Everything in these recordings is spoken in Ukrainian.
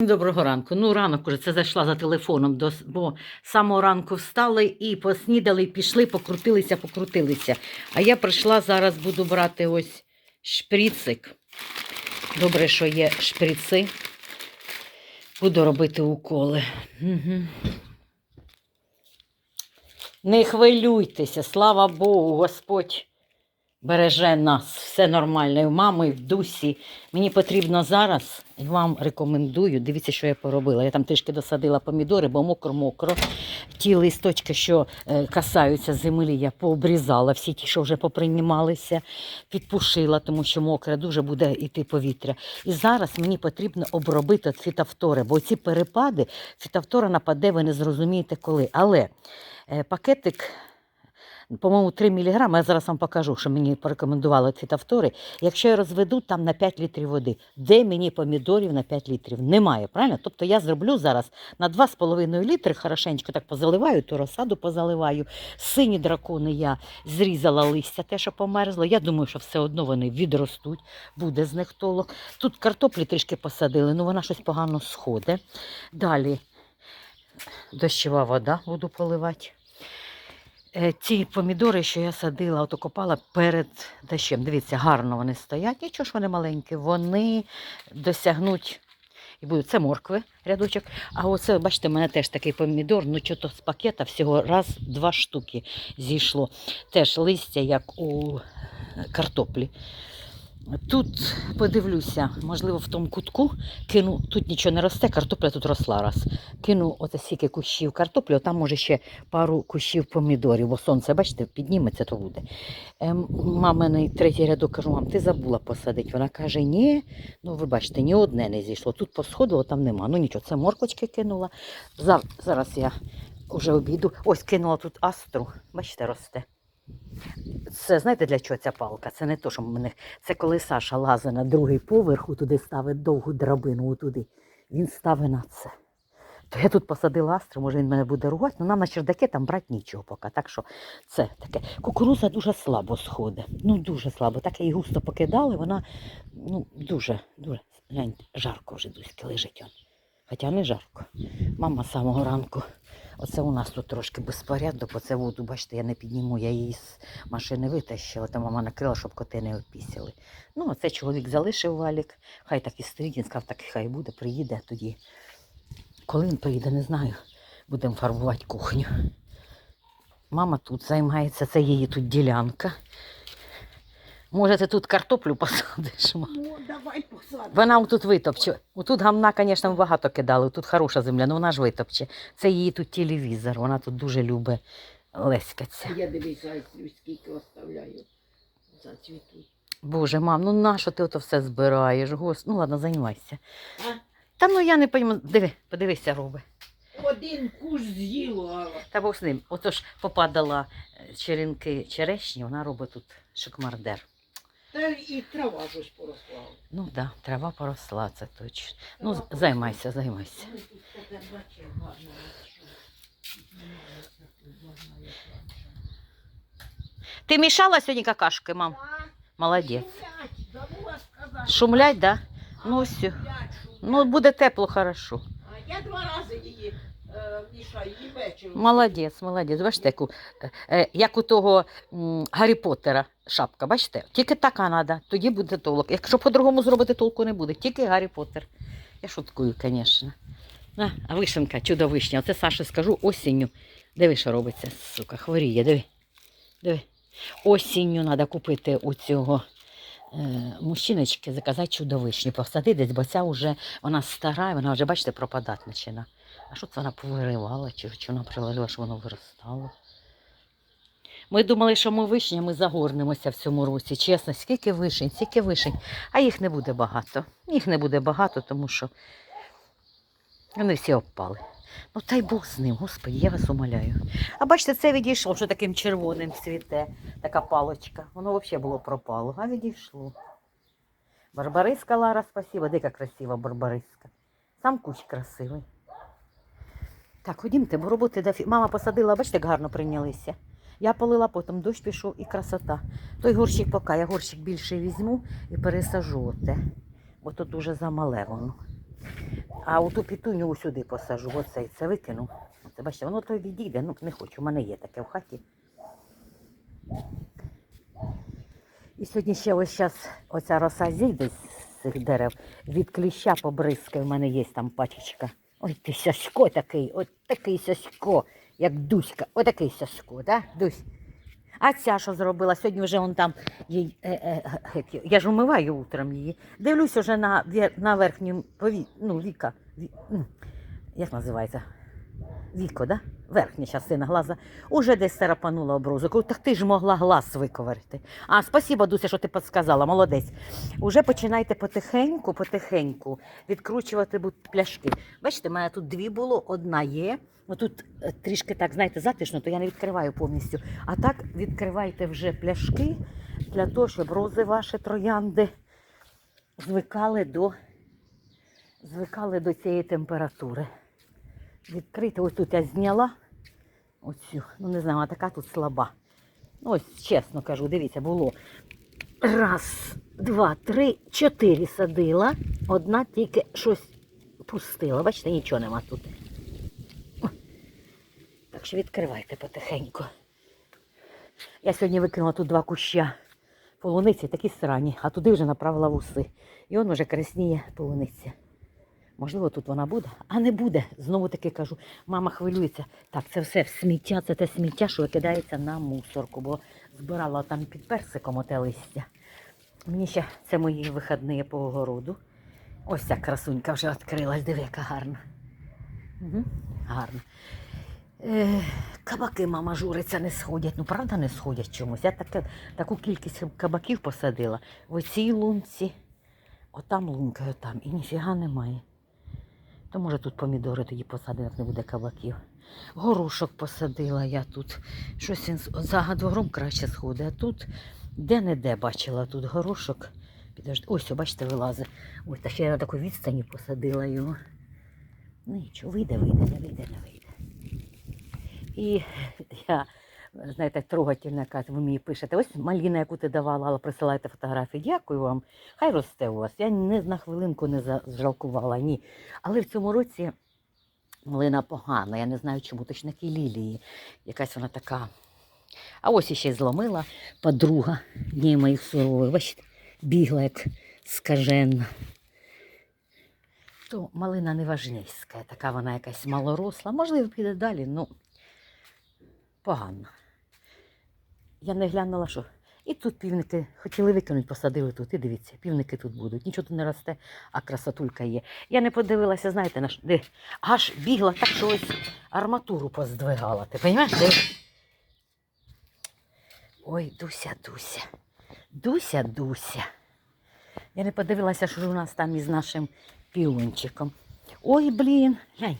Доброго ранку. Ну, ранок уже це зайшла за телефоном, до, бо самого ранку встали і поснідали, і пішли, покрутилися, покрутилися. А я прийшла, зараз буду брати ось шприцик. Добре, що є шприци. Буду робити уколи. Угу. Не хвилюйтеся, слава Богу, Господь береже нас, все нормально. І в мами, і в дусі. Мені потрібно зараз, і вам рекомендую, дивіться, що я поробила. Я там трішки досадила помідори, бо мокро-мокро. Ті листочки, що е, касаються землі, я пообрізала, всі ті, що вже поприймалися, підпушила, тому що мокре дуже буде йти повітря. І зараз мені потрібно обробити фітофтори, бо ці перепади фітофтора нападе, ви не зрозумієте коли. Але е, пакетик. По-моєму, 3 мг, я зараз вам покажу, що мені порекомендували фітофтори. Якщо я розведу там на 5 літрів води, де мені помідорів на 5 літрів? Немає, правильно? Тобто я зроблю зараз на 2,5 літри, хорошенько так позаливаю, ту розсаду позаливаю. Сині дракони я зрізала листя, те, що померзло. Я думаю, що все одно вони відростуть, буде з них толок. Тут картоплі трішки посадили, ну вона щось погано сходить. Далі дощова вода буду поливати. Е, Ті помідори, що я садила, от копала перед дощем. Дивіться, гарно вони стоять. Нічого ж вони маленькі, вони досягнуть. І будуть це моркви, рядочок. А оце, бачите, в мене теж такий помідор, ну що то з пакета всього раз два штуки зійшло. Теж листя, як у картоплі. Тут подивлюся, можливо, в тому кутку кину, тут нічого не росте, картопля тут росла раз. Кину оце стільки кущів картоплі, там може ще пару кущів помідорів, бо сонце, бачите, підніметься, то буде. Ем, маминий третій рядок кажу, мам, ти забула посадити. Вона каже, ні, ну ви бачите, ні одне не зійшло. Тут посходило, там нема. Ну нічого, це морквочки кинула. Зараз я вже обійду. Ось кинула тут астру, бачите, росте. Це знаєте для чого ця палка? Це не то, що мене. Це коли Саша лазить на другий поверх, туди ставить довгу драбину туди. Він ставить на це. То я тут посадила астру, може він мене буде ругати, але нам на чердаки там брати нічого поки. Так що це таке. Кукуруза дуже слабо сходить. Ну дуже слабо. Так її густо покидали, вона ну, дуже, дуже. Гляньте, жарко вже дуськи лежить. Хоча не жарко. Мама з самого ранку. Оце у нас тут трошки безпорядок, оце воду, бачите, я не підніму, я її з машини витащила, там мама накрила, щоб коти не опісяли. Ну, оце чоловік залишив валік, хай так і стоїть, він сказав, так і хай буде, приїде тоді. Коли він приїде, не знаю, будемо фарбувати кухню. Мама тут займається, це її тут ділянка. Може, ти тут картоплю посадиш? Ну, давай посадимо. Вона тут витопче. Тут гамна, звісно, багато кидали, тут хороша земля, але вона ж витопче. Це її тут телевізор, вона тут дуже любить леськатися. Я дивися, скільки оставляю. Зацвітуть. Боже, мам, ну нащо ти ото все збираєш? Гос... Ну ладно, займайся. А? Та ну я не розумію. Диви, подивися, роби. Один куш з'їло, а Та Бог з ним. Ото ж попадала е, черенки черешні, вона робить тут шикмардер. Та і трава ж поросла. Ну так, да, трава поросла, це точно. Ну, з- займайся, займайся. Ми тут таке бачимо, гарно Ти мішала сьогодні какашки, мам? Молодець. Шумлять. Шумлять, да? Ну, все. Шумлять, шумлять. Ну, буде тепло, хорошо. А я два рази її е, мішаю, і. Молодець, молодець. Бачите, яку, е, е, як у того м, Гаррі Поттера шапка, бачите? Тільки така треба, тоді буде толок. Якщо по-другому зробити, толку не буде. Тільки Гаррі Поттер. Я шуткую, звісно. А, а вишенка, чудо вишня. Оце Саші скажу осінню. Диви, що робиться, сука, хворіє, диви. Диви. Осінню треба купити у цього е, мужчиночки, заказати чудо вишню, посадити десь, бо ця вже вона стара, вона вже, бачите, пропадати починає. А що це вона повиривала, чи що вона приложила, що воно виростало? Ми думали, що ми вишнями загорнемося в цьому році. Чесно, скільки вишень, скільки вишень. А їх не буде багато. Їх не буде багато, тому що вони всі обпали. Ну, та й Бог з ним, Господи, я вас умоляю. А бачите, це відійшло, що таким червоним цвіте, така палочка. Воно взагалі було пропало, а відійшло. Барбариска Лара, спасибо. Дика красива барбариска. Сам кущ красивий. Так, ходімте, бо роботи дофі. Мама посадила, бачите, як гарно прийнялися. Я полила, потім дощ пішов і красота. Той горщик поки, я горщик більше візьму і пересажу оте. Бо тут дуже замале воно. А оту пітуню сюди посажу, оцей це викину. Це бачите, воно то відійде, ну не хочу, у мене є таке в хаті. І сьогодні ще ось зараз оця роса зійде з цих дерев, від кліща побризкає, в мене є там пачечка. Ой ти сясько такий, от такий сясько, як Дуська, отакий сясько, да, Дусь? А ця що зробила? Сьогодні вже он там їй, е, е, його- я ж умиваю утром її. Дивлюсь уже на, на верхню пові, ну, віка. Ві, як називається? Віко, да? Верхня частина глаза. Уже десь царапанула оброзу. Кажу, так ти ж могла глаз виковирити. А, спасіба, Дуся, що ти підсказала, молодець. Уже починайте потихеньку, потихеньку відкручувати пляшки. Бачите, в мене тут дві було, одна є. Ну тут е, трішки так, знаєте, затишно, то я не відкриваю повністю. А так відкривайте вже пляшки для того, щоб рози ваші троянди звикали до, звикали до цієї температури. Відкрити, ось тут я зняла оцю, ну не знаю, а така тут слаба. Ну, ось чесно кажу, дивіться, було раз, два, три, чотири садила. Одна тільки щось пустила. Бачите, нічого нема тут. Так що відкривайте потихеньку. Я сьогодні викинула тут два куща полуниці, такі срані, а туди вже направила вуси. І он вже красніє полуниця. Можливо, тут вона буде, а не буде. Знову таки кажу, мама хвилюється. Так, це все сміття, це те сміття, що викидається на мусорку, бо збирала там під персиком оте листя. Мені ще це мої вихідні по огороду. Ось ця красунька вже відкрилась, диви, яка гарна. Угу, гарна. Е, кабаки, мама, журиться, не сходять. Ну, правда, не сходять чомусь. Я таке, таку кількість кабаків посадила в цій лунці, отам лунка, отам, і ніфіга немає. То може тут помідори тоді посадимо, як не буде кабаків. Горошок посадила я тут. Щось він з- за гадором краще сходить. А тут де-не-де бачила тут горошок. Ось, бачите, вилазить. Ось, та ще я на таку відстані посадила його. Ну нічого, вийде, вийде, не вийде, не вийде. І я, знаєте, трогательна яка ви мені пишете. Ось маліна, яку ти давала, але присилайте фотографії. Дякую вам. Хай росте у вас. Я не на хвилинку не зажалкувала, ні. Але в цьому році малина погана. Я не знаю чому, точно такі лілії. Якась вона така. А ось іще й зломила подруга днів моїх сурових. Бачите, бігла як скажена. То малина не важнійська, така вона якась малоросла. Можливо, піде далі, ну погано. Я не глянула, що. І тут півники хотіли викинути, посадили тут. І дивіться, півники тут будуть. Нічого тут не росте, а красотулька є. Я не подивилася, знаєте, на де аж бігла так, що ось арматуру поздвигала. Ти розумієш? Ой, Дуся, Дуся. Дуся, Дуся. Я не подивилася, що ж у нас там із нашим пілончиком. Ой, блін, глянь.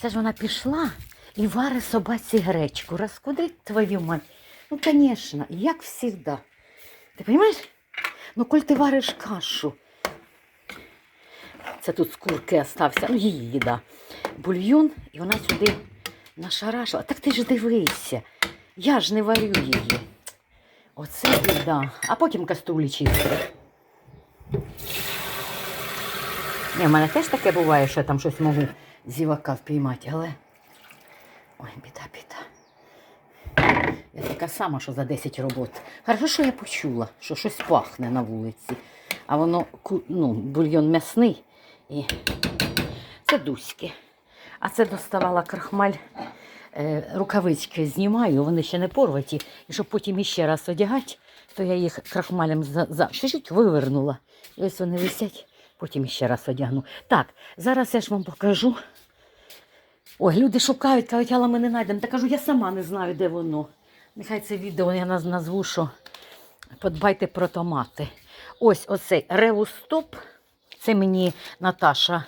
Це ж вона пішла і варить собаці гречку. Розкудить твою мать. Ну, звісно, як завжди. Ти розумієш? Ну, коль ти вариш кашу. Це тут з курки остався, ну її їда. Бульйон, і вона сюди нашарашила. Так ти ж дивися. Я ж не варю її. Оце біда. А потім каструлі чистити. Ні, в мене теж таке буває, що я там щось можу зівака впіймати, але. Ой, біда, біда. Я така сама, що за 10 робот. Хорошо, що я почула, що щось пахне на вулиці. А воно ну, бульйон м'ясний і це дуськи. А це доставала крахмаль. Е, рукавички знімаю, вони ще не порваті. І щоб потім іще раз одягати, то я їх крахмалем за, за чуть-чуть вивернула. І ось вони висять, потім ще раз одягну. Так, зараз я ж вам покажу. Ой, люди шукають, кажуть, але ми не знайдемо. Та кажу, я сама не знаю, де воно. Нехай це відео я назву, що подбайте про томати. Ось оцей ревустоп. Це мені Наташа.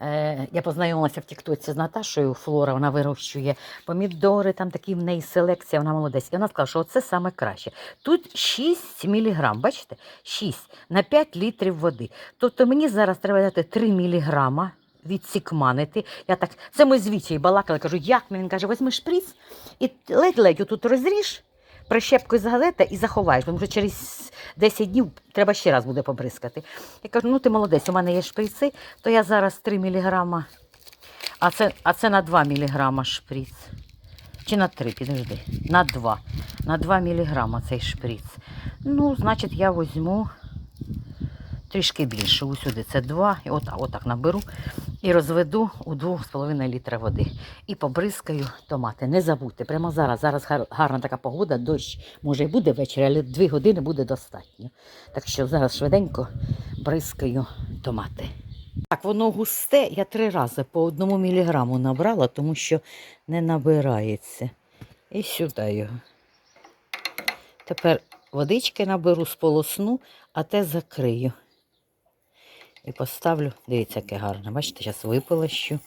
Е, я познайомилася в Тіктоці з Наташою Флора, вона вирощує помідори, там такі в неї селекція, вона молодець. І вона сказала, що це саме краще. Тут 6 міліграм, бачите? 6 на 5 літрів води. Тобто мені зараз треба дати 3 міліграма відсікманити. Я так, це ми з Вітєю балакали, кажу, як ми? Він каже, візьми шприц і ледь-ледь отут розріж, прищепкою згалете і заховаєш, тому що через 10 днів треба ще раз буде побризкати. Я кажу, ну ти молодець, у мене є шприци, то я зараз 3 мг, а це, а це на 2 мг шприц. Чи на 3, підожди, на 2. На 2 мг цей шприц. Ну, значить, я візьму трішки більше. Усюди це 2, і отак, отак наберу і розведу у 2,5 літра води. І побризкаю томати. Не забудьте, прямо зараз. Зараз гарна така погода, дощ може і буде ввечері, але 2 години буде достатньо. Так що зараз швиденько бризкаю томати. Так, воно густе, я три рази по одному міліграму набрала, тому що не набирається. І сюди його. Тепер водички наберу, сполосну, а те закрию. І поставлю, дивіться, яке гарне. Бачите, зараз випилощу.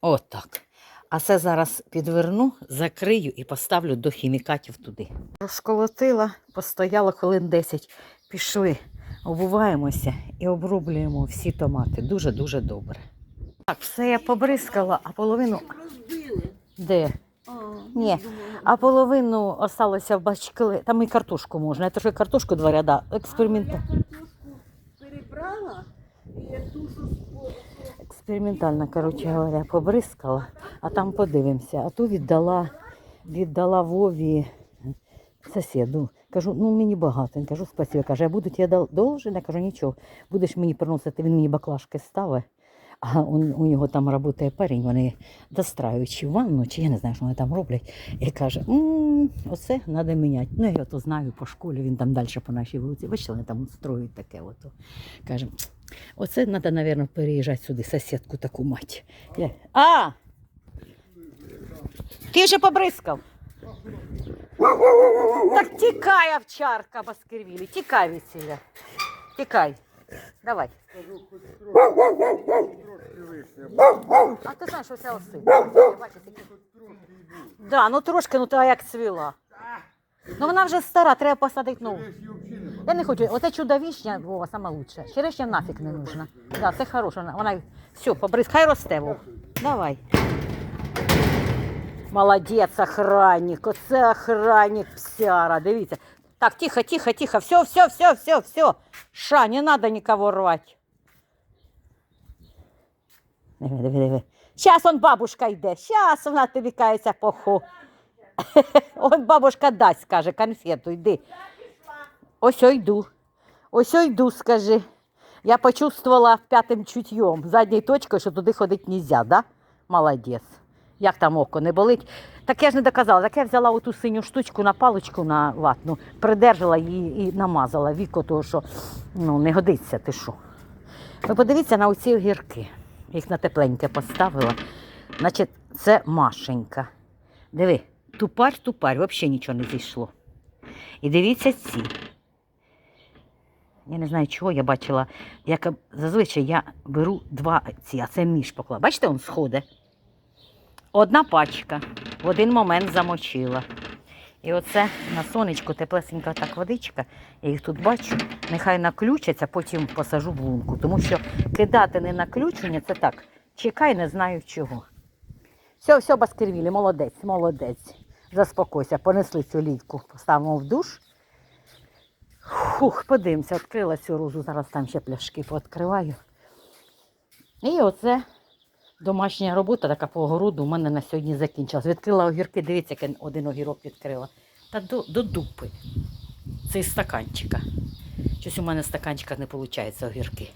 Отак. А це зараз підверну, закрию і поставлю до хімікатів туди. Розколотила, постояла хвилин 10. Пішли, обуваємося і обрублюємо всі томати. Дуже-дуже добре. Так, все я побризкала, а половину. Де? А, Ні. А половину осталося в бачки. Там і картошку можна. Це ж і картошку два ряда. Експеримент... А, Я картошку перебрала, і я тушу з Експериментально, коротше говоря, побризкала, а там подивимося. А ту віддала, віддала Вові сусіду. Кажу, ну мені багато. Він кажу, спасибо. Каже, а будуть я дол- должен? Я кажу, нічого. Будеш мені приносити, він мені баклажки ставить. А он, у нього там працює парень, вони достраюють ванну, чи я не знаю, що вони там роблять. І каже, «М, оце треба міняти. Ну, я то знаю по школі, він там далі по нашій вулиці. Бачите, вони там строють таке. Ото. Каже, Оце треба, мабуть, переїжджати сюди, сусідку таку мать. Я... А! Ти вже побризкав. Так тікай, овчарка Баскервілі, тікай від. Тікай. Давай. А ти знаєш, що оси. Да, ну трошки, ну та як цвіла. Ну вона вже стара, треба посадити нову. Я не хочу. Оце чудо вишня, Вова, саме лучше. Черешня нафіг не нужна. Да, це хороше. Вона, вона все, побриз, хай росте, Вов. Давай. Молодець, охранник. Оце охранник псяра. Дивіться. Так, тихо, тихо, тихо. Все, все, все, все, все. Ша, не надо никого рвать. Диви, диви, диви. Сейчас он бабушка йде. Сейчас вона тобі кається поху. Он бабушка дасть, каже, конфету, йди. Ось йду. Ось йду, скажи. Я почувствовала п'ятим чутьом, задньою точкою, що туди ходити нельзя, да? Молодець. Як там око не болить? Так я ж не доказала. Так я взяла оту синю штучку на паличку на ватну, придержала її і намазала віко, того що ну, не годиться, ти що. Ви подивіться на оці огірки. Їх на тепленьке поставила. Значить, це Машенька. Диви, тупарь, тупарь, взагалі нічого не зійшло. І дивіться ці. Я не знаю, чого я бачила. Як зазвичай я беру два ці, а це між поклала. Бачите, он сходить. Одна пачка в один момент замочила. І оце на сонечку теплесенька так водичка. Я їх тут бачу. Нехай наключаться, потім посажу в лунку. Тому що кидати не наключення це так. Чекай, не знаю чого. Все, все, Баскервілі, молодець, молодець. Заспокойся, понесли цю літку, поставимо в душ. Фух, подивимося, відкрила цю розу, зараз там ще пляшки пооткриваю. І оце домашня робота, така по огороду, у мене на сьогодні закінчилась. Відкрила огірки, дивіться, як один огірок відкрила. Та до, до дупи. Це із стаканчика. Щось у мене стаканчика не виходить огірки.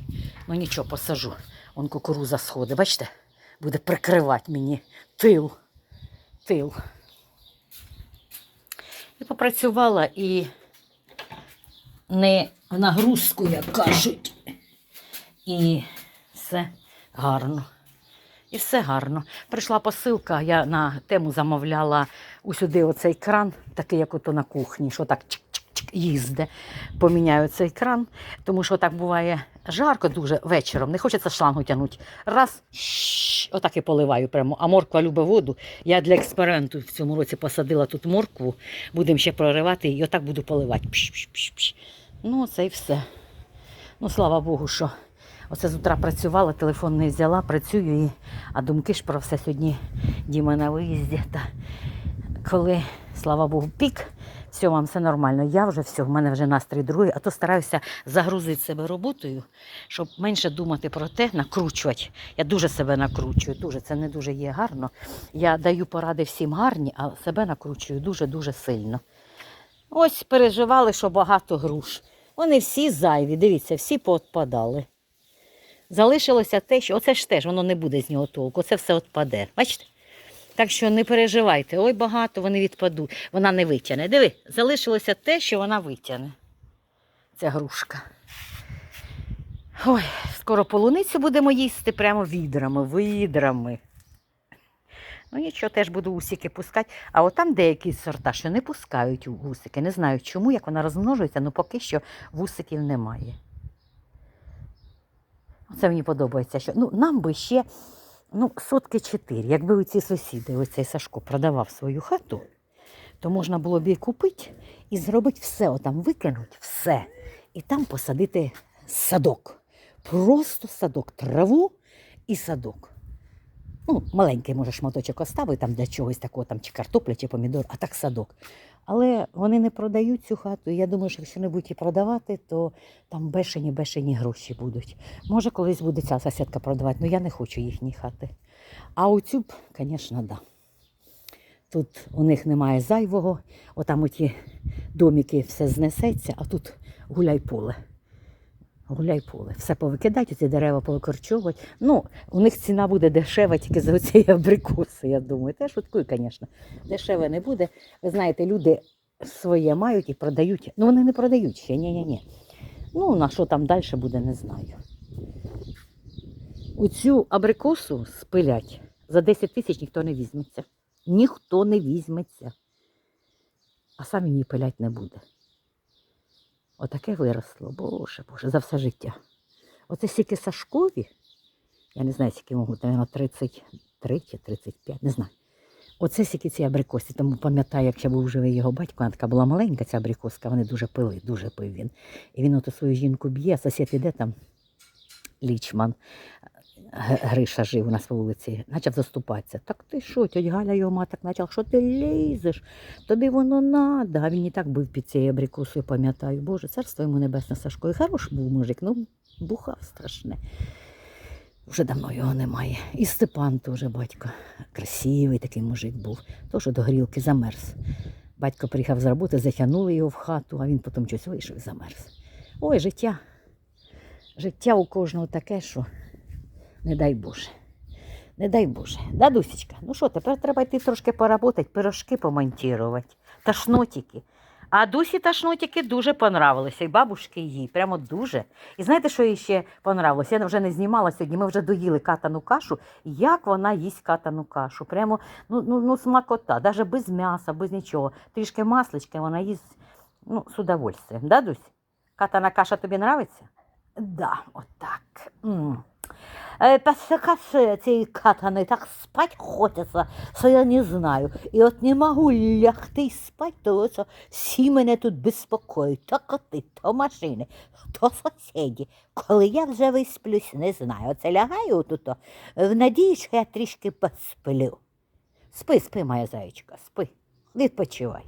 Ну нічого, посажу. Вон кукуруза сходить, бачите? Буде прикривати мені тил. Тил. І попрацювала і не в нагрузку, як кажуть. І все гарно. І все гарно. Прийшла посилка, я на тему замовляла усюди оцей кран, такий, як ото на кухні, що так чик-чик-чик їзде. Поміняю цей кран, тому що так буває жарко дуже вечором, не хочеться шлангу тягнути. Раз, щ, отак і поливаю прямо. А морква любить воду. Я для експерименту в цьому році посадила тут моркву, будемо ще проривати і отак буду поливати. Пш-пш-пш-пш. Ну, це і все. Ну, слава Богу, що оце з утра працювала, телефон не взяла, працюю, і... а думки ж про все сьогодні Діма на виїзді. Та коли Слава Богу, пік. Все, вам все нормально. Я вже все, в мене вже настрій другий, а то стараюся загрузити себе роботою, щоб менше думати про те, накручувати. Я дуже себе накручую, дуже це не дуже є гарно. Я даю поради всім гарні, а себе накручую дуже-дуже сильно. Ось переживали, що багато груш. Вони всі зайві, дивіться, всі поотпадали. Залишилося те, що оце ж теж воно не буде з нього толку, це все відпаде. Бачите? Так що не переживайте, ой, багато вони відпадуть. Вона не витягне. Диви, залишилося те, що вона витягне. Ця грушка. Ой, скоро полуницю будемо їсти прямо відрами, відрами. Ну нічого, теж буду усики пускати. А от там деякі сорта, що не пускають вусики. Не знаю чому, як вона розмножується, але поки що вусиків немає. Це мені подобається. Що, ну, нам би ще ну, сотки чотири. Якби оці сусіди, оцей Сашко продавав свою хату, то можна було б її купити і зробити все, отам викинути все. І там посадити садок. Просто садок, траву і садок. Ну, маленький може шматочок оставити там для чогось такого, там, чи картопля, чи помідор, а так садок. Але вони не продають цю хату. Я думаю, що якщо не будуть її продавати, то там бешені бешені гроші будуть. Може, колись буде ця сусідка продавати, але я не хочу їхні хати. А оцю звісно, да. Тут у них немає зайвого, отам оті домики все знесеться, а тут гуляй поле. Гуляй поле. Все повикидати, ці дерева повикорчовувати. Ну, у них ціна буде дешева тільки за цієї абрикоси, я думаю. Те шуткую, звісно. Дешеве не буде. Ви знаєте, люди своє мають і продають. Ну, вони не продають ще, ні-ні-ні. Ну, на що там далі буде, не знаю. У цю абрикосу спилять за 10 тисяч ніхто не візьметься. Ніхто не візьметься. А сам її пилять не буде. Отаке виросло, боже, боже, за все життя. Оце стільки Сашкові, я не знаю, скільки можуть, наверное, 33 чи 35, не знаю. Оце стільки ці абрикоси, тому пам'ятаю, як ще був живий його батько, вона така була маленька, ця абрикоска, вони дуже пили, дуже пив він. І він ото свою жінку б'є, сусід іде там, лічман, Гриша жив у нас по вулиці, почав заступатися. Так ти що, тьоть Галя його мати почала, що ти лізеш? Тобі воно надо. А він і так був під цією абрикосою, пам'ятаю. Боже, царство йому небесне Сашко. І хорош був мужик, ну бухав страшне. Вже давно його немає. І Степан теж батько. Красивий такий мужик був. Теж до горілки замерз. Батько приїхав з роботи, затягнули його в хату, а він потім щось вийшов і замерз. Ой, життя. Життя у кожного таке, що не дай Боже. Не дай Боже. Да, Дусечка? Ну що, тепер треба йти трошки поработати, пирожки помонтувати, ташнотики. А Дусі ташнотики дуже понравилися, і бабушки їй, прямо дуже. І знаєте, що їй ще понравилося? Я вже не знімала сьогодні, ми вже доїли катану кашу. Як вона їсть катану кашу? Прямо ну, ну, ну смакота, навіть без м'яса, без нічого. Трішки масличка вона їсть ну, з удовольствием. Да, Дусь? Катана каша тобі нравиться? Да, отак. М. Е, Після цієї катани так спать хочеться, що я не знаю. І от не можу лягти й спать, тому що всі мене тут безпокоїть. То коти, то машини, то сусіді. Коли я вже висплюсь, не знаю. Оце лягаю тут, в надії, що я трішки посплю. Спи, спи, моя зайчка, спи, відпочивай.